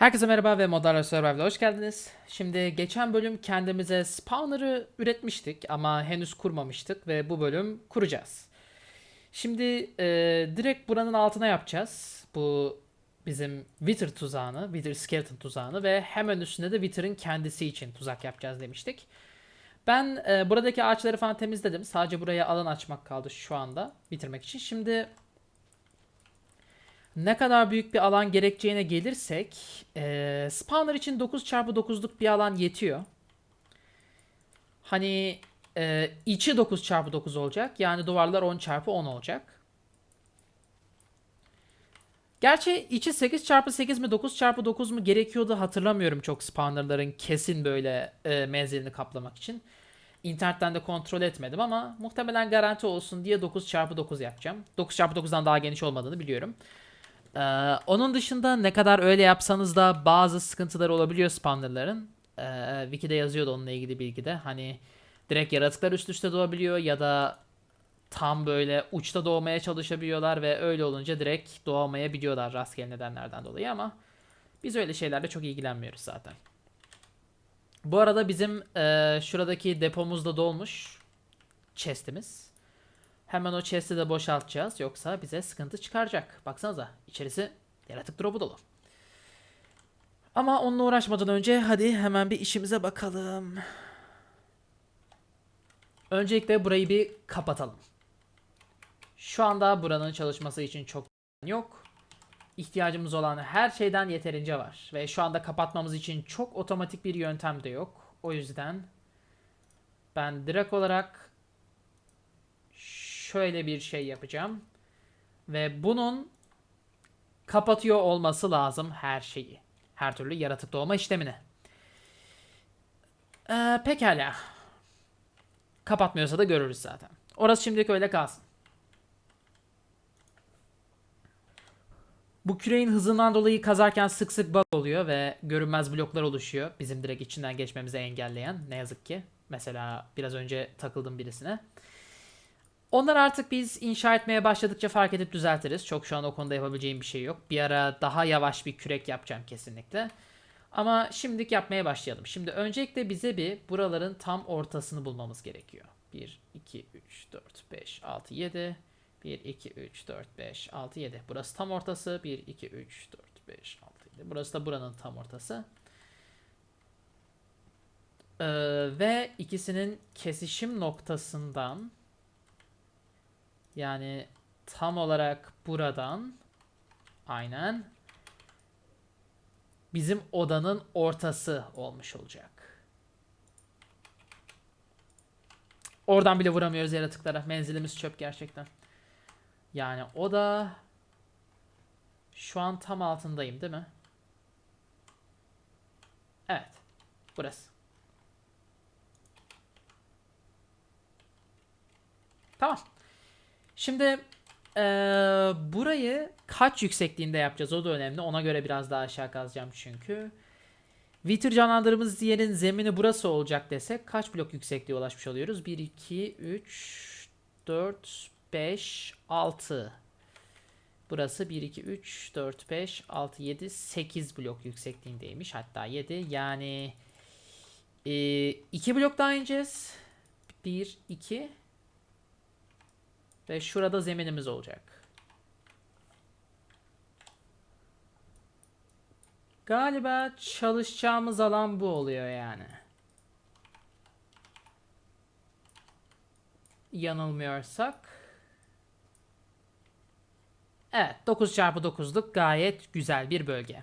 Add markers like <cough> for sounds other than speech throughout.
Herkese merhaba ve Modern Survival'a hoş geldiniz. Şimdi geçen bölüm kendimize spawner'ı üretmiştik ama henüz kurmamıştık ve bu bölüm kuracağız. Şimdi e, direkt buranın altına yapacağız. Bu bizim Wither tuzağını, Wither Skeleton tuzağını ve hemen üstünde de Wither'ın kendisi için tuzak yapacağız demiştik. Ben e, buradaki ağaçları falan temizledim. Sadece buraya alan açmak kaldı şu anda bitirmek için. Şimdi ne kadar büyük bir alan gerekeceğine gelirsek eee spawner için 9x9'luk bir alan yetiyor. Hani eee, içi 9x9 olacak. Yani duvarlar 10x10 olacak. Gerçi içi 8x8 mi 9x9 mu gerekiyordu hatırlamıyorum çok spawnerların kesin böyle eee, menzilini kaplamak için. İnternetten de kontrol etmedim ama muhtemelen garanti olsun diye 9x9 yapacağım. 9x9'dan daha geniş olmadığını biliyorum. Ee, onun dışında ne kadar öyle yapsanız da bazı sıkıntıları olabiliyor spawnerların. Ee, Wiki'de yazıyordu onunla ilgili bilgide. Hani direkt yaratıklar üst üste doğabiliyor ya da tam böyle uçta doğmaya çalışabiliyorlar ve öyle olunca direkt doğamayabiliyorlar rastgele nedenlerden dolayı ama biz öyle şeylerle çok ilgilenmiyoruz zaten. Bu arada bizim e, şuradaki depomuz da dolmuş. Chest'imiz. Hemen o chest'i de boşaltacağız. Yoksa bize sıkıntı çıkaracak. Baksanıza içerisi yaratık drop'u dolu. Ama onunla uğraşmadan önce hadi hemen bir işimize bakalım. Öncelikle burayı bir kapatalım. Şu anda buranın çalışması için çok yok. İhtiyacımız olan her şeyden yeterince var. Ve şu anda kapatmamız için çok otomatik bir yöntem de yok. O yüzden ben direkt olarak şöyle bir şey yapacağım. Ve bunun kapatıyor olması lazım her şeyi. Her türlü yaratık doğma işlemini. Ee, pekala. Kapatmıyorsa da görürüz zaten. Orası şimdilik öyle kalsın. Bu küreğin hızından dolayı kazarken sık sık bug oluyor ve görünmez bloklar oluşuyor. Bizim direkt içinden geçmemizi engelleyen ne yazık ki. Mesela biraz önce takıldım birisine. Onlar artık biz inşa etmeye başladıkça fark edip düzeltiriz. Çok şu an o konuda yapabileceğim bir şey yok. Bir ara daha yavaş bir kürek yapacağım kesinlikle. Ama şimdilik yapmaya başlayalım. Şimdi öncelikle bize bir buraların tam ortasını bulmamız gerekiyor. 1, 2, 3, 4, 5, 6, 7. 1, 2, 3, 4, 5, 6, 7. Burası tam ortası. 1, 2, 3, 4, 5, 6, 7. Burası da buranın tam ortası. Ee, ve ikisinin kesişim noktasından yani tam olarak buradan aynen bizim odanın ortası olmuş olacak. Oradan bile vuramıyoruz yaratıklara. Menzilimiz çöp gerçekten. Yani o da şu an tam altındayım değil mi? Evet. Burası. Tamam. Şimdi eee, burayı kaç yüksekliğinde yapacağız o da önemli. Ona göre biraz daha aşağı kazacağım çünkü. Wither canlandırdığımız yerin zemini burası olacak desek kaç blok yüksekliğe ulaşmış oluyoruz? 1, 2, 3, 4, 5, 6. Burası 1, 2, 3, 4, 5, 6, 7, 8 blok yüksekliğindeymiş. Hatta 7 yani 2 blok daha ineceğiz. 1, 2, ve şurada zeminimiz olacak. Galiba çalışacağımız alan bu oluyor yani. Yanılmıyorsak. Evet 9x9'luk gayet güzel bir bölge.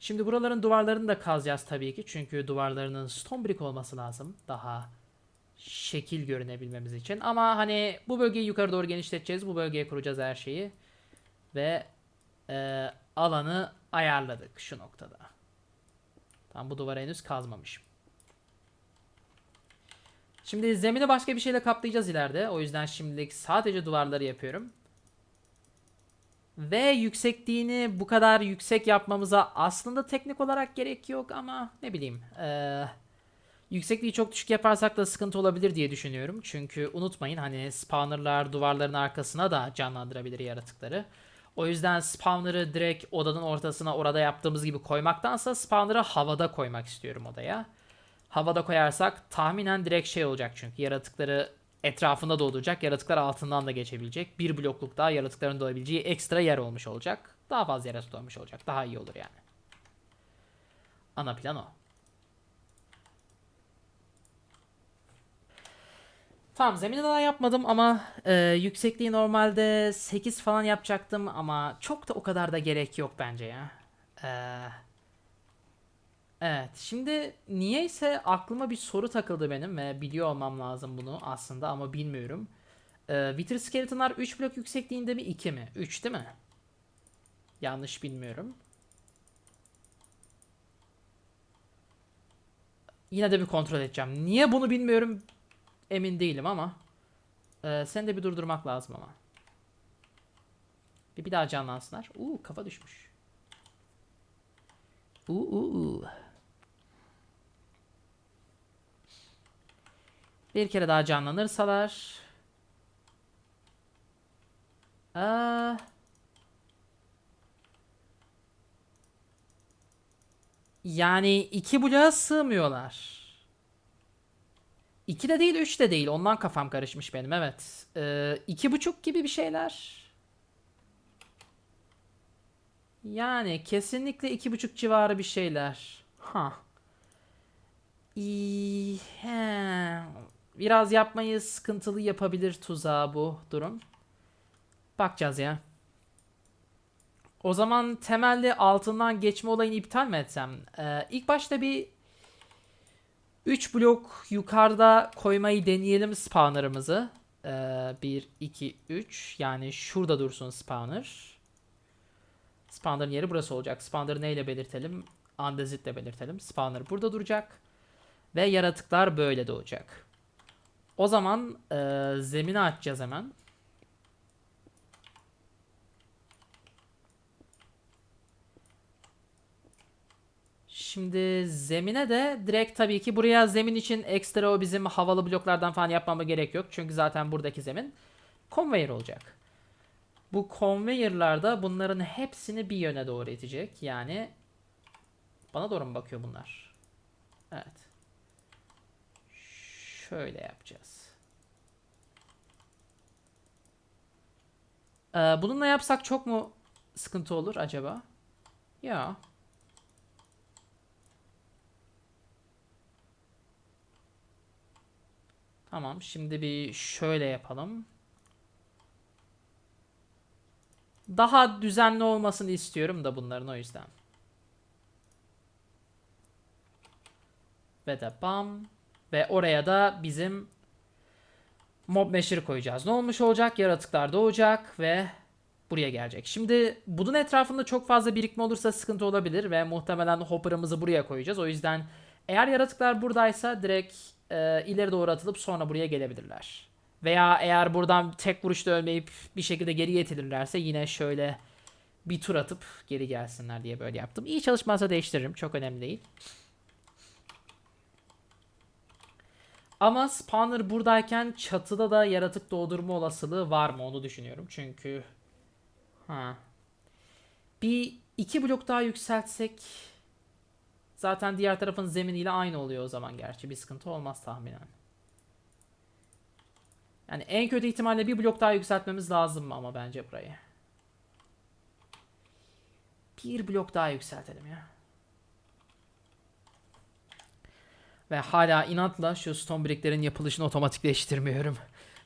Şimdi buraların duvarlarını da kazacağız tabii ki. Çünkü duvarlarının stone brick olması lazım. Daha şekil görünebilmemiz için. Ama hani bu bölgeyi yukarı doğru genişleteceğiz. Bu bölgeye kuracağız her şeyi. Ve e, alanı ayarladık şu noktada. Tam bu duvarı henüz kazmamışım. Şimdi zemini başka bir şeyle kaplayacağız ileride. O yüzden şimdilik sadece duvarları yapıyorum. Ve yüksekliğini bu kadar yüksek yapmamıza aslında teknik olarak gerek yok ama ne bileyim. Eee Yüksekliği çok düşük yaparsak da sıkıntı olabilir diye düşünüyorum. Çünkü unutmayın hani spawnerlar duvarların arkasına da canlandırabilir yaratıkları. O yüzden spawner'ı direkt odanın ortasına orada yaptığımız gibi koymaktansa spawner'ı havada koymak istiyorum odaya. Havada koyarsak tahminen direkt şey olacak çünkü yaratıkları etrafında dolduracak. Yaratıklar altından da geçebilecek. Bir blokluk daha yaratıkların dolabileceği ekstra yer olmuş olacak. Daha fazla yaratık olmuş olacak. Daha iyi olur yani. Ana plan o. Tamam zemini daha yapmadım ama e, yüksekliği normalde 8 falan yapacaktım ama çok da o kadar da gerek yok bence ya. E, evet şimdi niyeyse aklıma bir soru takıldı benim ve biliyor olmam lazım bunu aslında ama bilmiyorum. E, Wither Skeletonlar 3 blok yüksekliğinde mi 2 mi? 3 değil mi? Yanlış bilmiyorum. Yine de bir kontrol edeceğim. Niye bunu bilmiyorum emin değilim ama. Ee, seni de bir durdurmak lazım ama. Bir, bir daha canlansınlar. Uuu kafa düşmüş. Uuu. uu. Bir kere daha canlanırsalar. Aa. Yani iki bloğa sığmıyorlar. 2 de değil 3 de değil. Ondan kafam karışmış benim evet. Ee, iki buçuk gibi bir şeyler. Yani kesinlikle iki buçuk civarı bir şeyler. Ha. İyi. Biraz yapmayı sıkıntılı yapabilir tuzağı bu durum. Bakacağız ya. O zaman temelde altından geçme olayını iptal mi etsem? Ee, ilk başta bir 3 blok yukarıda koymayı deneyelim spawner'ımızı. Ee, 1, 2, 3. Yani şurada dursun spawner. Spawner'ın yeri burası olacak. Spawner'ı neyle belirtelim? Undezit ile belirtelim. Spawner burada duracak. Ve yaratıklar böyle doğacak. O zaman e, zemini açacağız hemen. Şimdi zemine de direkt tabii ki buraya zemin için ekstra o bizim havalı bloklardan falan yapmama gerek yok. Çünkü zaten buradaki zemin conveyor olacak. Bu conveyor'larda bunların hepsini bir yöne doğru itecek. Yani bana doğru mu bakıyor bunlar? Evet. Şöyle yapacağız. Ee, bununla yapsak çok mu sıkıntı olur acaba? Ya. Tamam şimdi bir şöyle yapalım. Daha düzenli olmasını istiyorum da bunların o yüzden. Ve de bam. Ve oraya da bizim mob measure koyacağız. Ne olmuş olacak? Yaratıklar doğacak ve buraya gelecek. Şimdi bunun etrafında çok fazla birikme olursa sıkıntı olabilir ve muhtemelen hopper'ımızı buraya koyacağız. O yüzden eğer yaratıklar buradaysa direkt e, ileri doğru atılıp sonra buraya gelebilirler. Veya eğer buradan tek vuruşta ölmeyip bir şekilde geriye itilirlerse yine şöyle bir tur atıp geri gelsinler diye böyle yaptım. İyi çalışmazsa değiştiririm. Çok önemli değil. Ama spawner buradayken çatıda da yaratık doğdurma olasılığı var mı onu düşünüyorum. Çünkü ha bir iki blok daha yükseltsek Zaten diğer tarafın zeminiyle aynı oluyor o zaman gerçi. Bir sıkıntı olmaz tahminen. Yani en kötü ihtimalle bir blok daha yükseltmemiz lazım ama bence burayı. Bir blok daha yükseltelim ya. Ve hala inatla şu stone bricklerin yapılışını otomatikleştirmiyorum.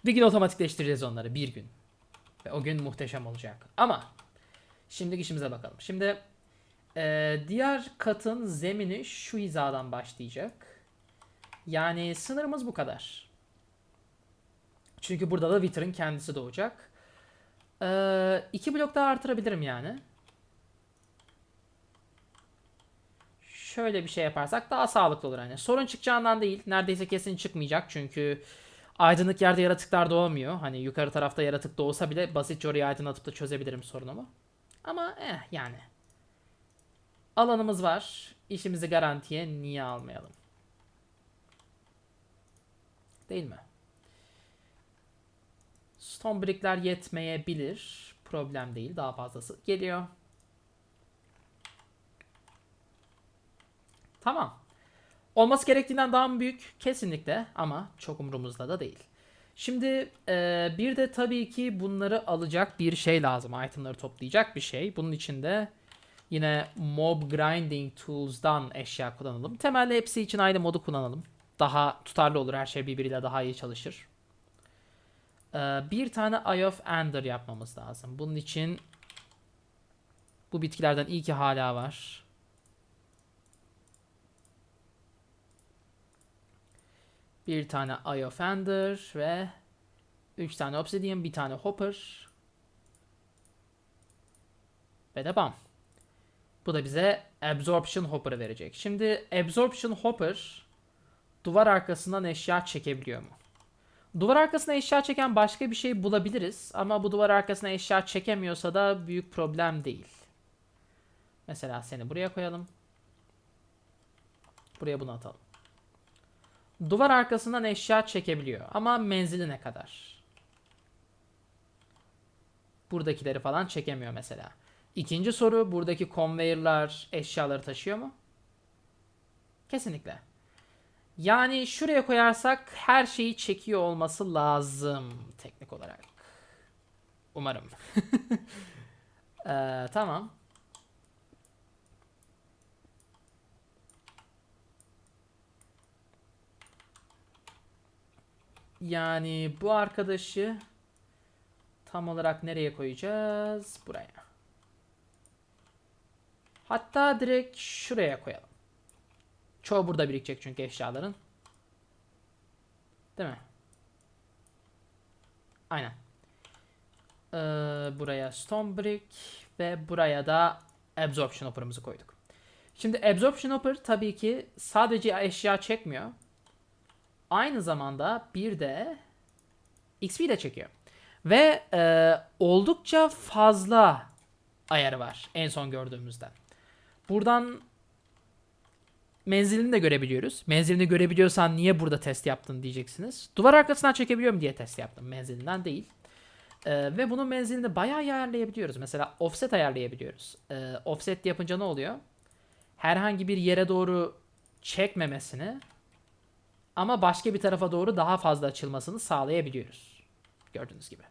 bir gün otomatikleştireceğiz onları bir gün. Ve o gün muhteşem olacak. Ama şimdi işimize bakalım. Şimdi ee, diğer katın zemini şu hizadan başlayacak. Yani sınırımız bu kadar. Çünkü burada da Wither'ın kendisi doğacak. Ee, iki blok daha artırabilirim yani. Şöyle bir şey yaparsak daha sağlıklı olur hani. Sorun çıkacağından değil. Neredeyse kesin çıkmayacak çünkü aydınlık yerde yaratıklar doğmuyor. Hani yukarı tarafta yaratık doğsa bile basitçe oraya aydınlatıp da çözebilirim sorunumu. Ama eh yani. Alanımız var. İşimizi garantiye niye almayalım? Değil mi? Stone brickler yetmeyebilir. Problem değil. Daha fazlası geliyor. Tamam. Olması gerektiğinden daha mı büyük? Kesinlikle ama çok umurumuzda da değil. Şimdi e, bir de tabii ki bunları alacak bir şey lazım. Itemları toplayacak bir şey. Bunun için de yine Mob Grinding Tools'dan eşya kullanalım. Temelde hepsi için aynı modu kullanalım. Daha tutarlı olur. Her şey birbiriyle daha iyi çalışır. E, bir tane Eye of Ender yapmamız lazım. Bunun için bu bitkilerden iyi ki hala var. Bir tane Eye of Ender ve 3 tane Obsidian, bir tane Hopper. Ve de bam. Bu da bize Absorption Hopper'ı verecek. Şimdi Absorption Hopper duvar arkasından eşya çekebiliyor mu? Duvar arkasına eşya çeken başka bir şey bulabiliriz ama bu duvar arkasına eşya çekemiyorsa da büyük problem değil. Mesela seni buraya koyalım. Buraya bunu atalım. Duvar arkasından eşya çekebiliyor ama menzili ne kadar? Buradakileri falan çekemiyor mesela. İkinci soru buradaki konveyörler eşyaları taşıyor mu? Kesinlikle. Yani şuraya koyarsak her şeyi çekiyor olması lazım teknik olarak. Umarım. <laughs> ee, tamam. Yani bu arkadaşı tam olarak nereye koyacağız? Buraya. Hatta direkt şuraya koyalım. Çoğu burada birikecek çünkü eşyaların. Değil mi? Aynen. Ee, buraya stone brick ve buraya da absorption hopper'ımızı koyduk. Şimdi absorption hopper tabii ki sadece eşya çekmiyor. Aynı zamanda bir de XP de çekiyor. Ve e, oldukça fazla ayarı var en son gördüğümüzden. Buradan menzilini de görebiliyoruz. Menzilini görebiliyorsan niye burada test yaptın diyeceksiniz. Duvar arkasından çekebiliyorum diye test yaptım. Menzilinden değil. Ee, ve bunun menzilini bayağı iyi ayarlayabiliyoruz. Mesela offset ayarlayabiliyoruz. Ee, offset yapınca ne oluyor? Herhangi bir yere doğru çekmemesini ama başka bir tarafa doğru daha fazla açılmasını sağlayabiliyoruz. Gördüğünüz gibi.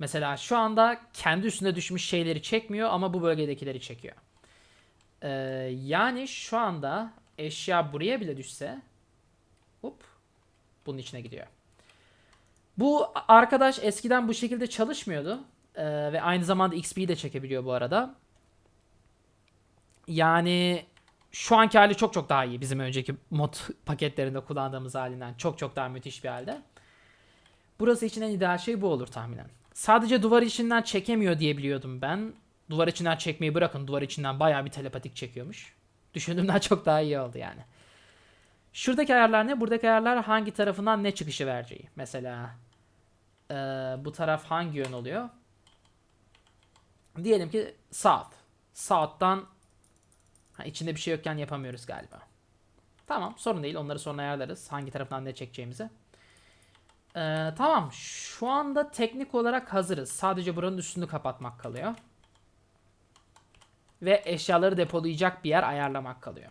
Mesela şu anda kendi üstüne düşmüş şeyleri çekmiyor ama bu bölgedekileri çekiyor. Ee, yani şu anda eşya buraya bile düşse hop bunun içine gidiyor. Bu arkadaş eskiden bu şekilde çalışmıyordu. Ee, ve aynı zamanda XP'yi de çekebiliyor bu arada. Yani şu anki hali çok çok daha iyi bizim önceki mod paketlerinde kullandığımız halinden. Çok çok daha müthiş bir halde. Burası için en ideal şey bu olur tahminen. Sadece duvar içinden çekemiyor diye biliyordum ben. Duvar içinden çekmeyi bırakın. Duvar içinden bayağı bir telepatik çekiyormuş. Düşündüğümden <laughs> çok daha iyi oldu yani. Şuradaki ayarlar ne? Buradaki ayarlar hangi tarafından ne çıkışı vereceği. Mesela ee, bu taraf hangi yön oluyor? Diyelim ki south. South'tan ha, içinde bir şey yokken yapamıyoruz galiba. Tamam sorun değil. Onları sonra ayarlarız. Hangi taraftan ne çekeceğimizi. Ee, tamam. Şu anda teknik olarak hazırız. Sadece buranın üstünü kapatmak kalıyor. Ve eşyaları depolayacak bir yer ayarlamak kalıyor.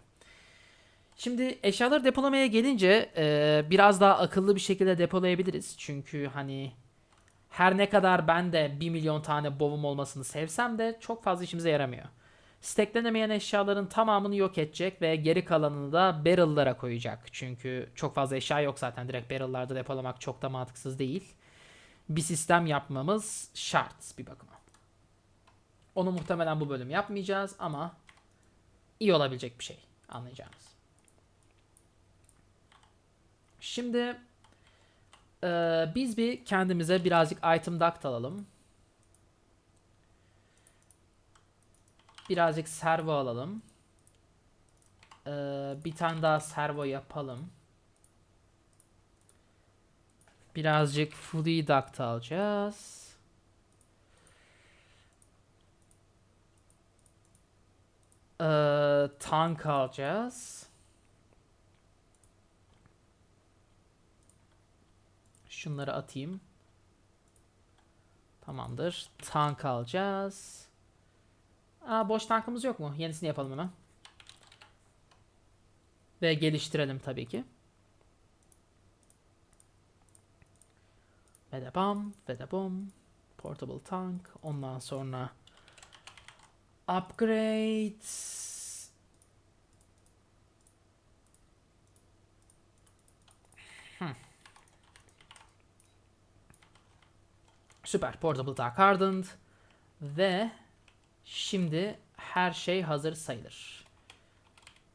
Şimdi eşyaları depolamaya gelince e, biraz daha akıllı bir şekilde depolayabiliriz. Çünkü hani her ne kadar ben de 1 milyon tane bovum olmasını sevsem de çok fazla işimize yaramıyor. Stacklenemeyen eşyaların tamamını yok edecek ve geri kalanını da barrel'lara koyacak. Çünkü çok fazla eşya yok zaten. Direkt barrel'larda depolamak çok da mantıksız değil. Bir sistem yapmamız şart bir bakıma. Onu muhtemelen bu bölüm yapmayacağız ama iyi olabilecek bir şey anlayacağınız. Şimdi e, biz bir kendimize birazcık item duct alalım. Birazcık servo alalım. Ee, bir tane daha servo yapalım. Birazcık fully duct alacağız. Ee, tank alacağız. Şunları atayım. Tamamdır. Tank alacağız. Aa, boş tankımız yok mu? Yenisini yapalım hemen. Ve geliştirelim tabii ki. Ve de bam, ve de bom. Portable tank. Ondan sonra upgrades. Süper. Portable tank hardened. Ve şimdi her şey hazır sayılır.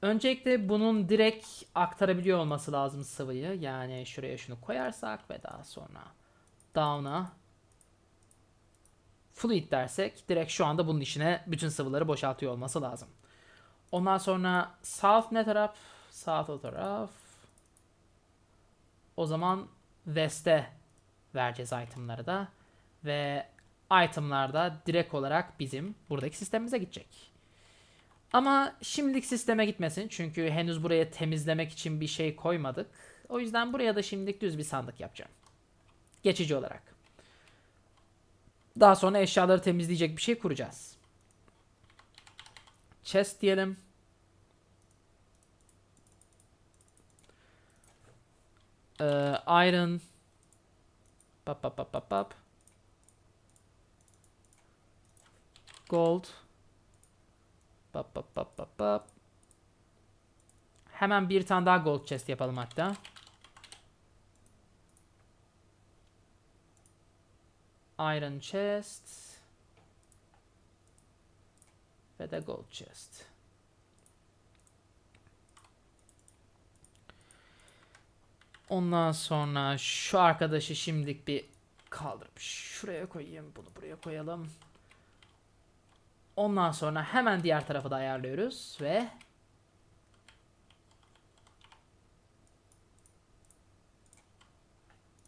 Öncelikle bunun direkt aktarabiliyor olması lazım sıvıyı. Yani şuraya şunu koyarsak ve daha sonra down'a fluid dersek direkt şu anda bunun içine bütün sıvıları boşaltıyor olması lazım. Ondan sonra south ne taraf? South o taraf. O zaman west'e vereceğiz itemları da. Ve itemlar da direkt olarak bizim buradaki sistemimize gidecek. Ama şimdilik sisteme gitmesin. Çünkü henüz buraya temizlemek için bir şey koymadık. O yüzden buraya da şimdilik düz bir sandık yapacağım. Geçici olarak. Daha sonra eşyaları temizleyecek bir şey kuracağız. Chest diyelim. Ee, iron. Pap pap pap pap pap. Gold. Pap pap pap pap pap. Hemen bir tane daha gold chest yapalım hatta. Iron chest. Ve de gold chest. Ondan sonra şu arkadaşı şimdilik bir kaldırıp şuraya koyayım. Bunu buraya koyalım. Ondan sonra hemen diğer tarafı da ayarlıyoruz ve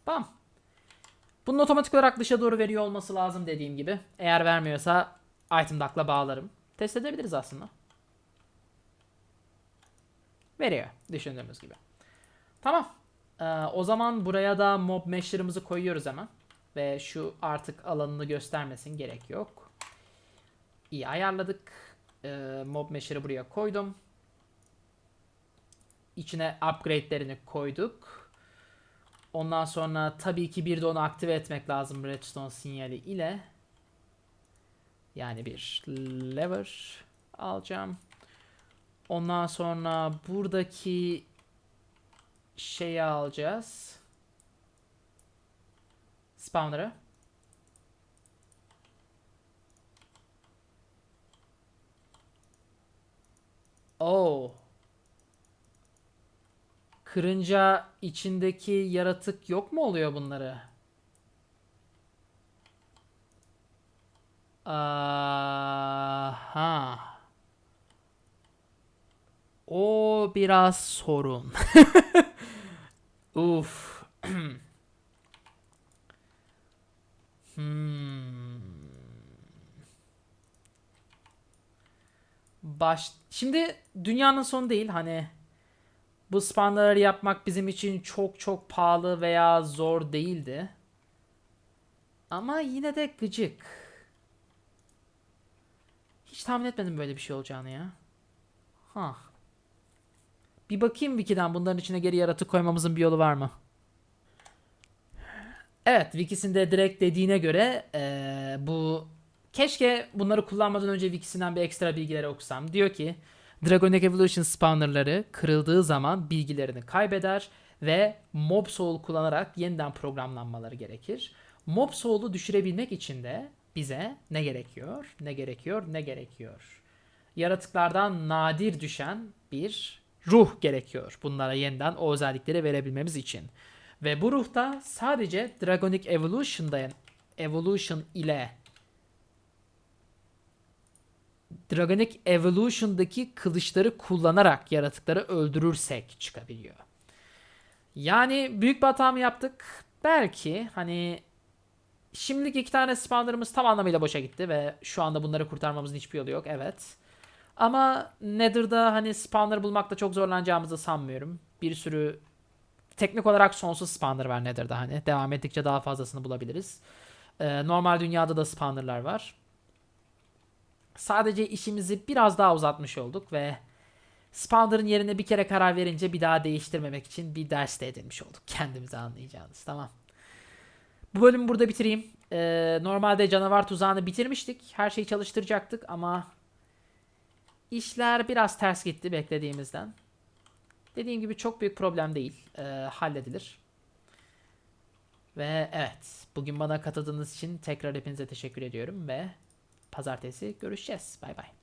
Bam. Bunun otomatik olarak dışa doğru veriyor olması lazım dediğim gibi. Eğer vermiyorsa item duck'la bağlarım. Test edebiliriz aslında. Veriyor düşündüğümüz gibi. Tamam. Ee, o zaman buraya da mob mesh'lerimizi koyuyoruz hemen. Ve şu artık alanını göstermesin gerek yok. İyi ayarladık. Ee, mob mesh'leri buraya koydum. İçine upgrade'lerini koyduk. Ondan sonra tabii ki bir de onu aktive etmek lazım redstone sinyali ile. Yani bir lever alacağım. Ondan sonra buradaki şeyi alacağız. Spawner'ı. Oh. Kırınca içindeki yaratık yok mu oluyor bunları? Aha. O biraz sorun. <laughs> Uf. <clears throat> hmm. Baş... Şimdi dünyanın sonu değil hani bu spawnerları yapmak bizim için çok çok pahalı veya zor değildi. Ama yine de gıcık. Hiç tahmin etmedim böyle bir şey olacağını ya. Ha. Bir bakayım Wiki'den bunların içine geri yaratık koymamızın bir yolu var mı? Evet Wikisinde direkt dediğine göre eee, bu keşke bunları kullanmadan önce Wikisinden bir ekstra bilgileri okusam. Diyor ki Dragonic Evolution spawnerları kırıldığı zaman bilgilerini kaybeder ve Mob Soul kullanarak yeniden programlanmaları gerekir. Mob Soul'u düşürebilmek için de bize ne gerekiyor? Ne gerekiyor? Ne gerekiyor? Yaratıklardan nadir düşen bir ruh gerekiyor. Bunlara yeniden o özellikleri verebilmemiz için. Ve bu ruhta sadece Dragonic Evolution'da Evolution ile Dragonic Evolution'daki kılıçları kullanarak yaratıkları öldürürsek çıkabiliyor. Yani büyük bir hata mı yaptık? Belki hani şimdilik iki tane spawner'ımız tam anlamıyla boşa gitti ve şu anda bunları kurtarmamızın hiçbir yolu yok. Evet. Ama Nether'da hani spawner bulmakta çok zorlanacağımızı sanmıyorum. Bir sürü teknik olarak sonsuz spawner var Nether'da hani. Devam ettikçe daha fazlasını bulabiliriz. Ee, normal dünyada da spawnerlar var. Sadece işimizi biraz daha uzatmış olduk ve spawner'ın yerine bir kere karar verince bir daha değiştirmemek için bir ders de edinmiş olduk. Kendimize anlayacağınız. Tamam. Bu bölümü burada bitireyim. Ee, normalde canavar tuzağını bitirmiştik. Her şeyi çalıştıracaktık ama işler biraz ters gitti beklediğimizden. Dediğim gibi çok büyük problem değil. Ee, halledilir. Ve evet, bugün bana katıldığınız için tekrar hepinize teşekkür ediyorum ve pazartesi görüşeceğiz. Bay bay.